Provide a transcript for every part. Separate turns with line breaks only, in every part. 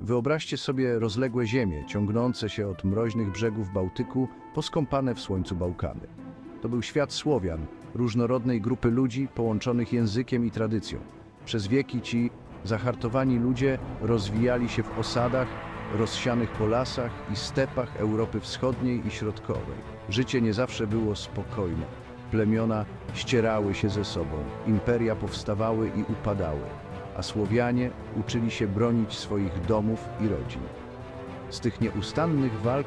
Wyobraźcie sobie rozległe ziemie, ciągnące się od mroźnych brzegów Bałtyku po skąpane w słońcu Bałkany. To był świat Słowian, różnorodnej grupy ludzi połączonych językiem i tradycją. Przez wieki ci zahartowani ludzie rozwijali się w osadach rozsianych po lasach i stepach Europy Wschodniej i Środkowej. Życie nie zawsze było spokojne. Plemiona ścierały się ze sobą, imperia powstawały i upadały, a Słowianie uczyli się bronić swoich domów i rodzin. Z tych nieustannych walk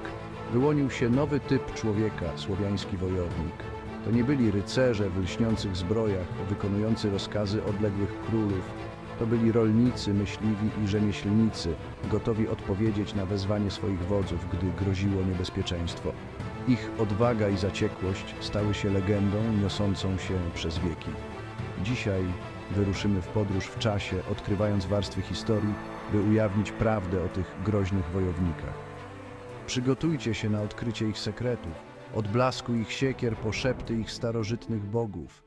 wyłonił się nowy typ człowieka, słowiański wojownik. To nie byli rycerze w lśniących zbrojach, wykonujący rozkazy odległych królów. To byli rolnicy, myśliwi i rzemieślnicy, gotowi odpowiedzieć na wezwanie swoich wodzów, gdy groziło niebezpieczeństwo. Ich odwaga i zaciekłość stały się legendą niosącą się przez wieki. Dzisiaj wyruszymy w podróż w czasie, odkrywając warstwy historii, by ujawnić prawdę o tych groźnych wojownikach. Przygotujcie się na odkrycie ich sekretów, od blasku ich siekier po szepty ich starożytnych bogów.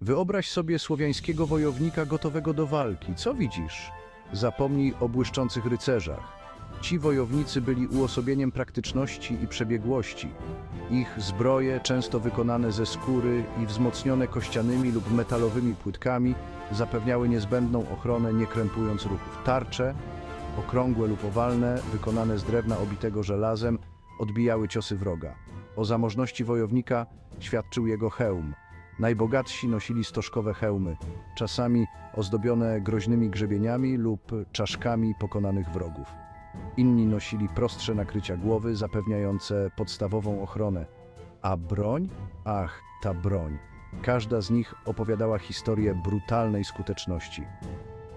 Wyobraź sobie słowiańskiego wojownika gotowego do walki. Co widzisz? Zapomnij o błyszczących rycerzach. Ci wojownicy byli uosobieniem praktyczności i przebiegłości. Ich zbroje, często wykonane ze skóry i wzmocnione kościanymi lub metalowymi płytkami, zapewniały niezbędną ochronę, nie krępując ruchów. Tarcze, okrągłe lub owalne, wykonane z drewna obitego żelazem, odbijały ciosy wroga. O zamożności wojownika świadczył jego hełm. Najbogatsi nosili stożkowe hełmy, czasami ozdobione groźnymi grzebieniami lub czaszkami pokonanych wrogów. Inni nosili prostsze nakrycia głowy, zapewniające podstawową ochronę. A broń? Ach, ta broń. Każda z nich opowiadała historię brutalnej skuteczności.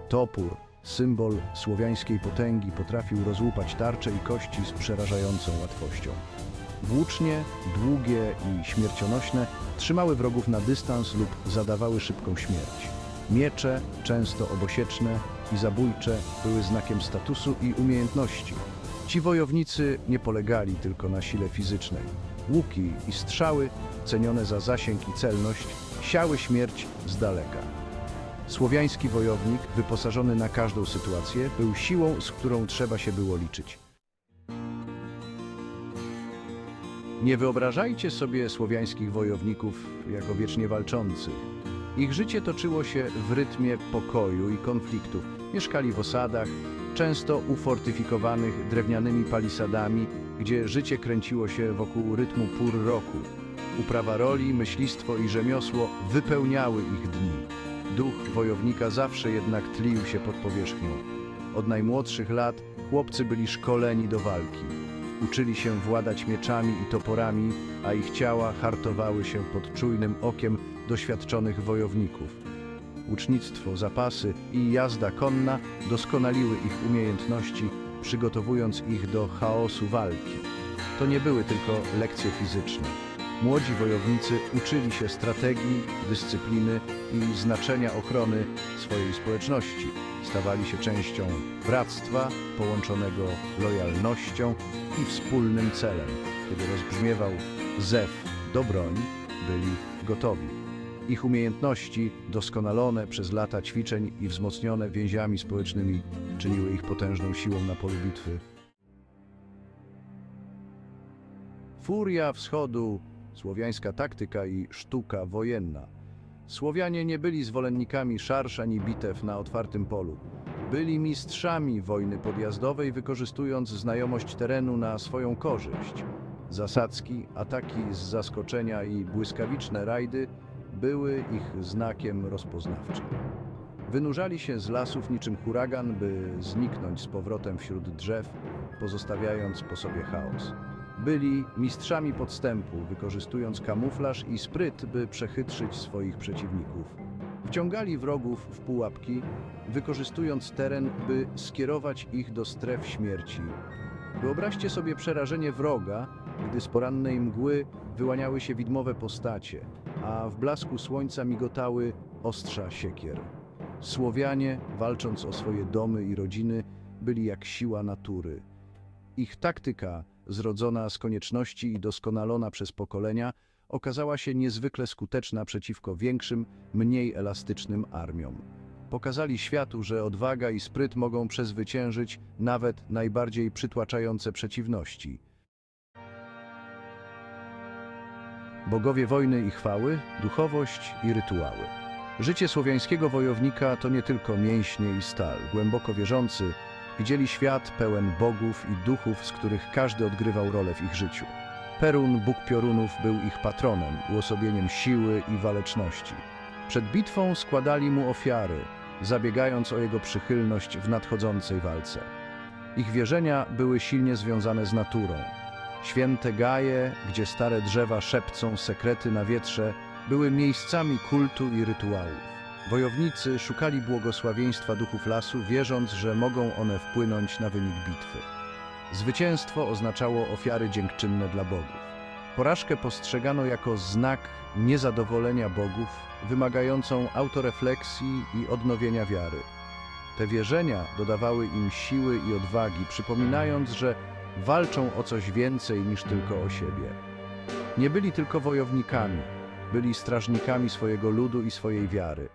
Topór, symbol słowiańskiej potęgi, potrafił rozłupać tarcze i kości z przerażającą łatwością. Włócznie, długie i śmiercionośne, trzymały wrogów na dystans lub zadawały szybką śmierć. Miecze, często obosieczne i zabójcze, były znakiem statusu i umiejętności. Ci wojownicy nie polegali tylko na sile fizycznej. Łuki i strzały, cenione za zasięg i celność, siały śmierć z daleka. Słowiański wojownik, wyposażony na każdą sytuację, był siłą, z którą trzeba się było liczyć. Nie wyobrażajcie sobie słowiańskich wojowników jako wiecznie walczących. Ich życie toczyło się w rytmie pokoju i konfliktów. Mieszkali w osadach, często ufortyfikowanych drewnianymi palisadami, gdzie życie kręciło się wokół rytmu pór roku. Uprawa roli, myślistwo i rzemiosło wypełniały ich dni. Duch wojownika zawsze jednak tlił się pod powierzchnią. Od najmłodszych lat chłopcy byli szkoleni do walki. Uczyli się władać mieczami i toporami, a ich ciała hartowały się pod czujnym okiem doświadczonych wojowników. Ucznictwo, zapasy i jazda konna doskonaliły ich umiejętności, przygotowując ich do chaosu walki. To nie były tylko lekcje fizyczne. Młodzi wojownicy uczyli się strategii, dyscypliny i znaczenia ochrony swojej społeczności. Stawali się częścią bractwa połączonego lojalnością i wspólnym celem. Kiedy rozbrzmiewał zew do broni, byli gotowi. Ich umiejętności, doskonalone przez lata ćwiczeń i wzmocnione więziami społecznymi, czyniły ich potężną siłą na polu bitwy. Furia wschodu, słowiańska taktyka i sztuka wojenna. Słowianie nie byli zwolennikami szarż ani bitew na otwartym polu. Byli mistrzami wojny podjazdowej, wykorzystując znajomość terenu na swoją korzyść. Zasadzki, ataki z zaskoczenia i błyskawiczne rajdy były ich znakiem rozpoznawczym. Wynurzali się z lasów niczym huragan, by zniknąć z powrotem wśród drzew, pozostawiając po sobie chaos. Byli mistrzami podstępu, wykorzystując kamuflaż i spryt, by przechytrzyć swoich przeciwników. Wciągali wrogów w pułapki, wykorzystując teren, by skierować ich do stref śmierci. Wyobraźcie sobie przerażenie wroga, gdy z porannej mgły wyłaniały się widmowe postacie, a w blasku słońca migotały ostrza siekier. Słowianie, walcząc o swoje domy i rodziny, byli jak siła natury. Ich taktyka, zrodzona z konieczności i doskonalona przez pokolenia, okazała się niezwykle skuteczna przeciwko większym, mniej elastycznym armiom. pokazali światu, że odwaga i spryt mogą przezwyciężyć nawet najbardziej przytłaczające przeciwności. Bogowie wojny i chwały, duchowość i rytuały. Życie słowiańskiego wojownika to nie tylko mięśnie i stal. Głęboko wierzący widzieli świat pełen bogów i duchów, z których każdy odgrywał rolę w ich życiu. Perun, Bóg Piorunów, był ich patronem, uosobieniem siły i waleczności. Przed bitwą składali mu ofiary, zabiegając o jego przychylność w nadchodzącej walce. Ich wierzenia były silnie związane z naturą. Święte gaje, gdzie stare drzewa szepcą sekrety na wietrze, były miejscami kultu i rytuałów. Wojownicy szukali błogosławieństwa duchów lasu, wierząc, że mogą one wpłynąć na wynik bitwy. Zwycięstwo oznaczało ofiary dziękczynne dla bogów. Porażkę postrzegano jako znak niezadowolenia bogów, wymagającą autorefleksji i odnowienia wiary. Te wierzenia dodawały im siły i odwagi, przypominając, że walczą o coś więcej niż tylko o siebie. Nie byli tylko wojownikami, byli strażnikami swojego ludu i swojej wiary.